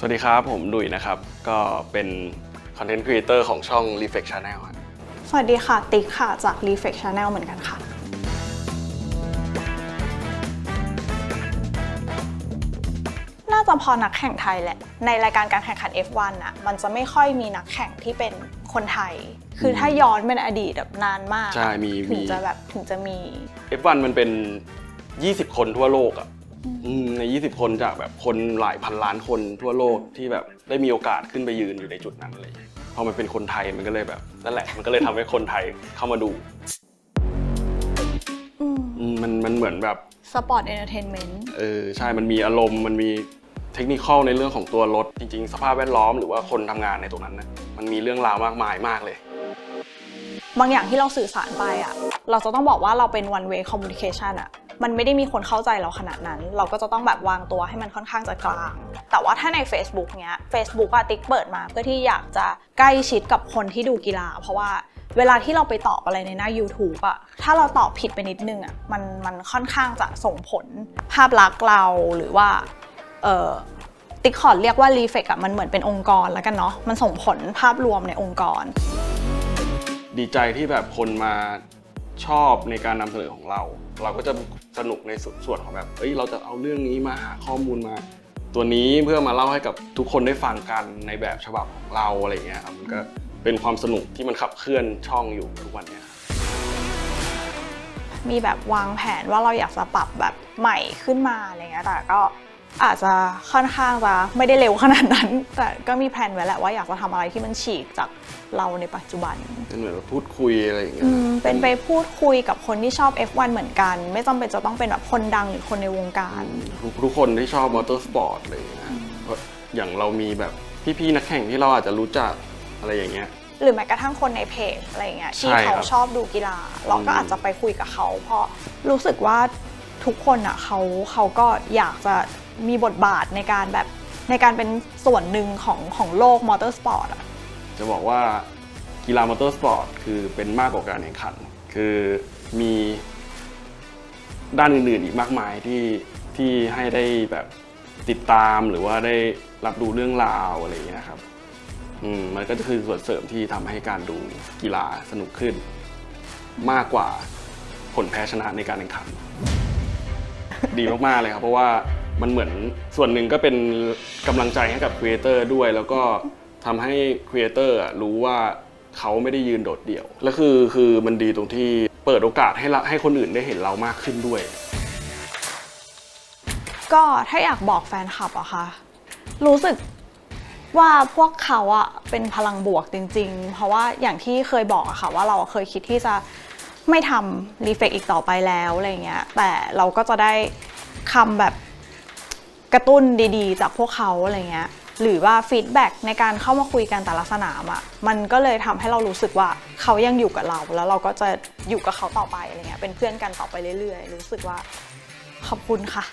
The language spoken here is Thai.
สวัสดีครับ ผมดุยนะครับ ก็เป็นคอนเทนต์ครีเอเตอร์ของช่อง Reflect Channel ครับสวัสดีค่ะ ติ๊กค่ะ จาก Reflect Channel เหมือนกันค่ะ น่าจะพอนักแข่งไทยแหละ ในรายการการแข่งขัน F1 อะมันจะไม่ค่อยมีนักแข่งที่เป็นคนไทย คือถ้าย้อนเป็นอดีตแบบนานมาก ใช่ มีถึงมีจะแบบถึงจะมี F1 มันเป็น 20 คนทั่วโลกอะ อืมใน 20 คนจากแบบคนหลายพันล้านคนทั่วโลกที่แบบได้มีโอกาสขึ้นไปยืนอยู่ในจุดนั้นอะไรอย่างเลยพอมันเป็นคนไทยมันก็เลยแบบนั่นแหละ มันก็เลยทำให้คนไทยเข้ามาดูอืมอืมมันมันเหมือนแบบ สปอร์ตเอนเตอร์เทนเมนต์เออใช่ มันมีอารมณ์มันมีเทคนิคในเรื่องของตัวรถ จริง ๆ สภาพแวดล้อมหรือว่าคนทำงานในตรงนั้นนะมันมีเรื่องราวมากมายมากเลย บางอย่างที่เราสื่อสารไปอะเราจะต้องบอกว่าเราเป็น one way communication อะ มันไม่ได้มีคนเข้าใจเราขนาดนั้น เราก็จะต้องแบบวางตัวให้มันค่อนข้างจะกลาง แต่ว่าถ้าใน Facebook เนี้ย Facebook อะติ๊กเปิดมาเพื่อที่อยากจะใกล้ชิดกับคนที่ดูกีฬา เพราะว่าเวลาที่เราไปตอบอะไรในหน้า YouTube อะถ้าเราตอบผิดไปนิดนึงอะมันมันค่อนข้างจะส่งผลภาพลักษณ์เราหรือว่าเออติ๊กขอดเรียกว่ารีเฟกอะมันเหมือนเป็นองค์กรแล้วกันเนาะมันส่งผลภาพรวมในองค์กร ดีใจที่แบบคนมา ชอบในการนำเสนอของเรา เราก็จะสนุกในส่วนส่วนของแบบเอ้ยเราจะเอาเรื่องนี้มาหาข้อมูลมา ตัวนี้เพื่อมาเล่าให้กับทุกคนได้ฟังกันในแบบฉบับของเราอะไรเงี้ยครับมันก็เป็นความสนุกที่มันขับเคลื่อนช่องอยู่ทุกวันเนี้ยมีแบบวางแผนว่าเราอยากจะปรับแบบใหม่ขึ้นมาอะไรเงี้ยแต่ก็ อาจจะค่อนข้างจะไม่ได้เร็วขนาดนั้น แต่ก็มีแผนไว้แหละว่าอยากจะทำอะไรที่มันฉีกจากเราในปัจจุบัน เป็นเหมือนแบบพูดคุยอะไรอย่างเงี้อืยมเป็นไปพูดคุยกับคนที่ชอบ F1 เหมือนกัน ไม่จำเป็นจะต้องเป็นแบบคนดังหรือคนในวงการ ทุกทุกคนที่ชอบมอเตอร์สปอร์ตอะไรอย่างเงี้ยเพราะอย่างเรามีแบบพี่ๆนักแข่งที่เราอาจจะรู้จักอะไรอย่างเงี้ย หรือแม้กระทั่งคนในเพจอะไรอย่างเงี้ยที่ใช่เขาครับชอบดูกีฬา เราก็อืม อาจจะไปคุยกับเขา เพราะรู้สึกว่าทุกคนอะเขาเขาก็อยากจะ มีบทบาทในการแบบในการเป็นส่วนหนึ่งของของโลกมอเตอร์สปอร์ตอะจะบอกว่ากีฬามอเตอร์สปอร์ตคือเป็นมากกว่าการแข่งขัน คือมีด้านอื่นๆอีกมากมายที่ที่ให้ได้แบบติดตามหรือว่าได้รับรู้เรื่องราวอะไรอย่างเงี้ยครับอืมมันก็จะคือส่วนเสริมที่ทำให้การดูกีฬาสนุกขึ้น มากกว่าผลแพ้ชนะในการแข่งขัน ดีมากๆเลยครับ เพราะว่า มันเหมือนส่วนหนึ่งก็เป็นกำลังใจให้กับครีเอเตอร์ด้วย แล้วก็ทำให้ครีเอเตอร์รู้ว่าเขาไม่ได้ยืนโดดเดี่ยว แล้วคือคือมันดีตรงที่เปิดโอกาสให้ละให้คนอื่นได้เห็นเรามากขึ้นด้วย ก็ถ้าอยากบอกแฟนคลับอะค่ะ รู้สึกว่าพวกเขาอะเป็นพลังบวกจริง ๆ เพราะว่าอย่างที่เคยบอกอะค่ะ ว่าเราเคยคิดที่จะไม่ทำรีเฟกอีกต่อไปแล้วอะไรเงี้ยแต่เราก็จะได้คำแบบ กระตุ้นดีๆ จากพวกเขาอะไรเงี้ยหรือว่าฟีดแบ็กในการเข้ามาคุยกันแต่ละสนามอะมันก็เลยทำให้เรารู้สึกว่าเขายังอยู่กับเรา แล้วเราก็จะอยู่กับเขาต่อไปอะไรเงี้ยเป็นเพื่อนกันต่อไปเรื่อยๆ รู้สึกว่าขอบคุณค่ะ